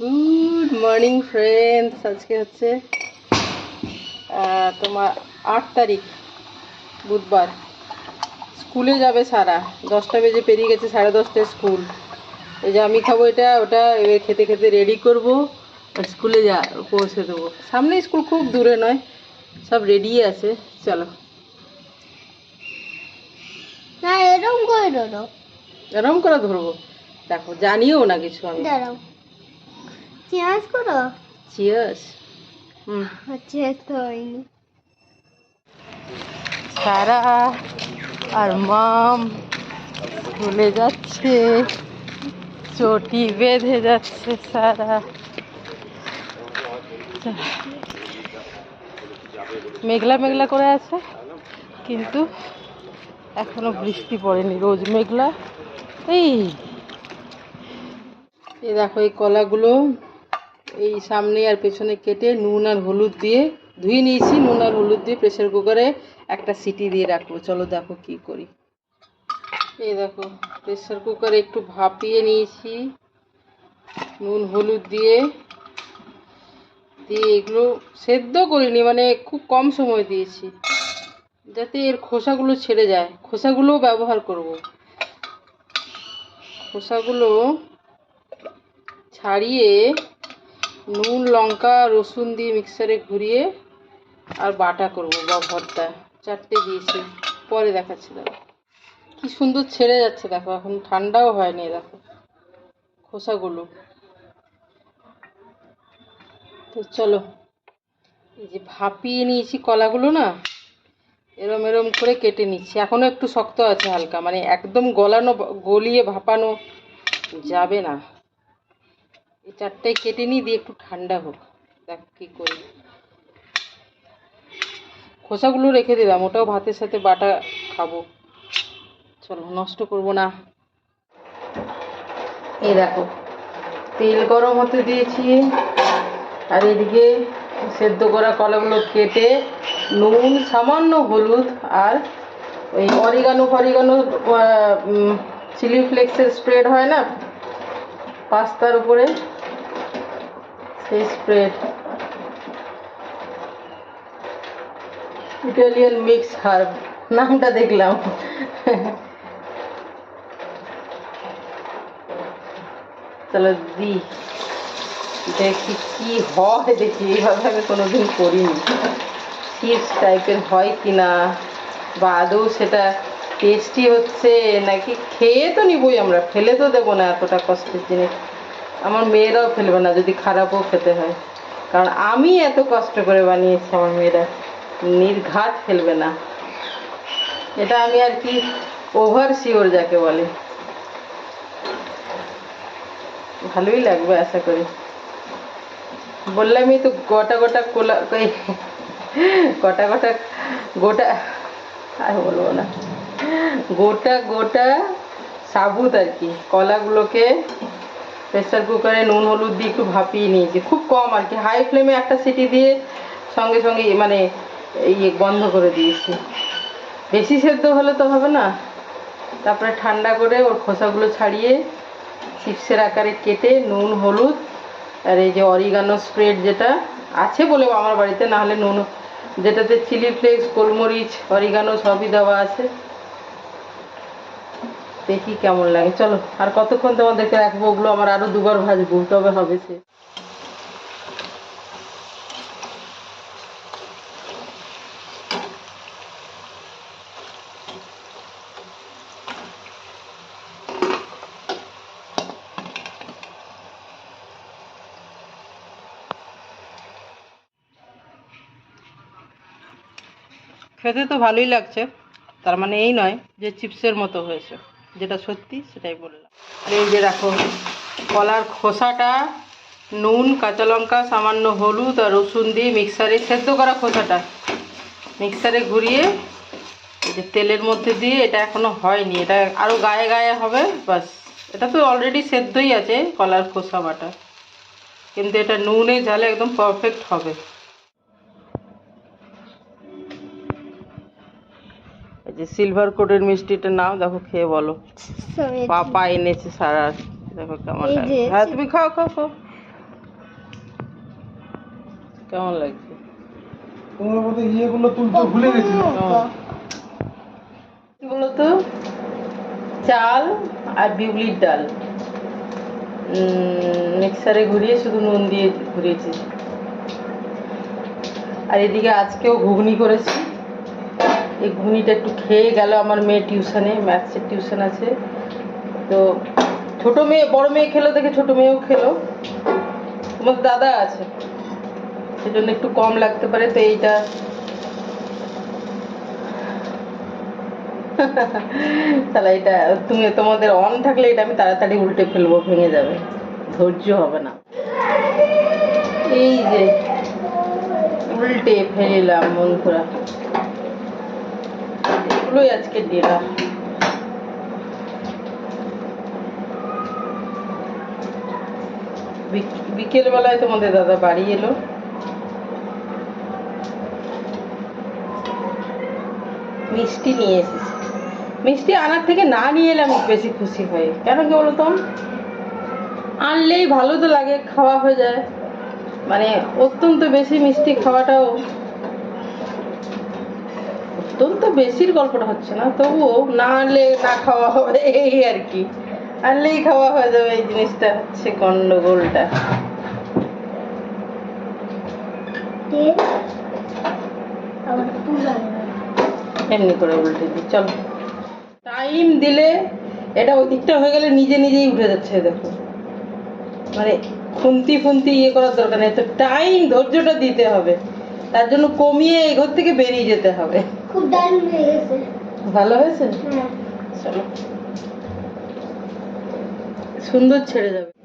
Good morning friends আজকে হচ্ছে তোমার আট তারিখ বুধবার। স্কুলে যাবে সারা। দশটা বেজে পেরিয়ে গেছে সাড়ে দশটায় স্কুল। এই যে আমি খাব এটা ওটা এবার খেতে খেতে রেডি করব আর স্কুলে যা পৌঁছে দেবো। সামনে স্কুল খুব দূরে নয় সব রেডি আছে। চলো। না এরকম করে ধরো। এরম করে ধরবো? দেখো জানিও না কিছু আমি। চেঞ্জ করো চিয়ার্স হুম। হচ্ছে তো হয়নি সারা আর মাম ভুলে যাচ্ছে চটি বেঁধে যাচ্ছে সারা মেঘলা মেঘলা করে আছে কিন্তু এখনও বৃষ্টি পড়েনি রোজ মেঘলা। এই এই দেখো এই কলাগুলো। এই সামনে আর পেছনে কেটে নুন আর হলুদ দিয়ে ধুয়ে নিয়েছি। নুন আর হলুদ দিয়ে প্রেসার কুকারে একটা সিটি দিয়ে রাখব। চলো দেখো কি করি। এই দেখো, প্রেসার কুকারে একটু ভাপিয়ে নিয়েছি। নুন, হলুদ দিয়ে দিয়ে এগুলো সেদ্ধ করিনি মানে খুব কম সময় দিয়েছি। যাতে এর খোসাগুলো ছেড়ে যায়। খোসাগুলোও ব্যবহার করব। খোসাগুলো ছাড়িয়ে নুন, লঙ্কা, রসুন দিয়ে মিক্সারে ঘুরিয়ে আর বাটা করব বা ভর্তা। চারটে দিয়েছি। পরে দেখাচ্ছি দেখো কি সুন্দর ছেড়ে যাচ্ছে দেখো, এখন ঠান্ডাও হয়নি দেখো। খোসাগুলো তো চলো, এই যে ভাপিয়ে নিয়েছি কলাগুলো না, এরম এরম করে কেটে নিচ্ছি। এখনও একটু শক্ত আছে হালকা মানে একদম গলানো, গলিয়ে ভাপানো যাবে না। এই চারটায় কেটে নিই দিয়ে একটু ঠান্ডা হোক। দেখ কী করি। খোসাগুলো রেখে দিলাম, ওটাও ভাতের সাথে বাটা খাব। চলো, নষ্ট করব না। এই দেখো, তেল গরম হতে দিয়েছি। আর এদিকে সেদ্ধ করা কলাগুলো কেটে নুন, সামান্য হলুদ আর ওই অরিগানো ফরিগানো চিলি ফ্লেক্সের স্প্রেড হয় না? পাস্তার উপরে। স্প্রেড ইটালিয়ান মিক্স হার্ব নামটা দেখলাম। চলো দি। দেখি কি হয়, দেখি এইভাবে আমি কোনোদিন করিনি। চিপস টাইপের হয় কি না বা সেটা টেস্টি হচ্ছে, নাকি খেয়ে তো নিবই আমরা। ফেলে তো দেবো না এতটা কষ্টের জিনিস। আমার মেয়েরাও ফেলবে না, যদি খারাপও খেতে হয়। কারণ আমি এত কষ্ট করে বানিয়েছি আমার মেয়েরা। নির্ঘাত ফেলবে না। এটা আমি আর কি ওভার শিওর যাকে বলে। ভালোই লাগবে আশা করি। বললামই তো গোটা গোটা কোলা গোটা গোটা গোটা, আর বলব না। গোটা গোটা সাবুত আর কি, কলাগুলোকে প্রেসার কুকারে নুন, হলুদ দিয়ে একটু ভাপিয়ে নিয়েছি খুব কম আর কি। হাই ফ্লেমে একটা সিটি দিয়ে সঙ্গে সঙ্গে মানে ইয়ে বন্ধ করে দিয়েছি। বেশি সেদ্ধ হলে তো হবে না। তারপরে ঠান্ডা করে ওর খোসাগুলো ছাড়িয়ে চিপসের আকারে কেটে নুন, হলুদ আর এই যে অরিগানো স্প্রেড যেটা আছে বলে আমার বাড়িতে না হলে নুন, যেটাতে চিলি ফ্লেক্স গোলমরিচ অরিগানো সবই দেওয়া আছে। দেখি কেমন লাগে। চলো, আর কতক্ষণ তোমাদেরকে রাখব? ওগুলো আমার আরও দুবার ভাজবো, তবে হবে সে। খেতে তো ভালোই লাগছে, তার মানে এই নয় যে চিপসের মতো হয়েছে। যেটা সত্যি সেটাই বললাম। এই যে দেখো, কলার খোসাটা, নুন, কাঁচা লঙ্কা, সামান্য হলুদ আর রসুন দিয়ে মিক্সারে সেদ্ধ করা খোসাটা। মিক্সারে ঘুরিয়ে যে তেলের মধ্যে দিয়ে এটা এখনও হয়নি। এটা আরও গায়ে গায়ে হবে, বাস। এটা তো অলরেডি সেদ্ধই আছে কলার খোসা বাটা। কিন্তু এটা নুনে ঝালে একদম পারফেক্ট হবে। যে সিলভার কোটের মিষ্টিটার নাম দেখো খেয়ে বলো। পাপা এনেছে সারা। দেখো কেমন লাগে। হ্যাঁ তুমি খাও খাও খাও। কেমন লাগছে? তোমার মধ্যে ইয়েগুলো তুলতে ভুলে গেছি। কি বলতো? চাল আর বিউলির ডাল। মিক্সারে ঘুরিয়ে শুধু নুন দিয়ে ঘুরিয়েছি। আর এদিকে আজকেও ঘুগনি করেছি। এই ঘুগনিটা একটু খেয়ে গেল আমার মেয়ে টিউশনে, ম্যাথসের টিউশন আছে। তো ছোট মেয়ে, বড় মেয়ে খেলো দেখে ছোট মেয়েও খেলো। তোমার দাদা আছে, সেজন্য একটু কম লাগতে পারে, তো এইটা। তাহলে এটা তুমি, তোমাদের অন থাকলে এটা আমি তাড়াতাড়ি উল্টে ফেলব, ভেঙে যাবে। ধৈর্য হবে না। এই যে, উল্টে ফেলিলাম বন্ধুরা। এগুলোই আজকে দিলাম বিকেল বেলায় তোমাদের দাদা বাড়ি এলো। মিষ্টি নিয়ে এসেছি। মিষ্টি আনার থেকে না নিয়ে এলে আমি বেশি খুশি হই। কেন কি বলতো আনলেই ভালো তো লাগে, খাওয়া হয়ে যায়। মানে অত্যন্ত বেশি মিষ্টি খাওয়াটাও অত্যন্ত বেশির গল্পটা হচ্ছে না তবুও না আনলে না খাওয়া হবে এই আর কি। আনলেই খাওয়া হয়ে যাবে এই জিনিসটা হচ্ছে গন্ডগোলটা। এমনি করে উল্টে দিই চলো। টাইম দিলে এটা ওই দিকটা হয়ে গেলে নিজে নিজেই উঠে যাচ্ছে দেখো। মানে খুন্তি ফুন্তি ইয়ে করার দরকার নেই তো টাইম ধৈর্যটা দিতে হবে। তার জন্য কমিয়ে এই ঘর থেকে বেরিয়ে যেতে হবে। খুব দারুণ হয়ে গেছে ভালো হয়েছে? হ্যাঁ চলো। সুন্দর ছেড়ে যাবে।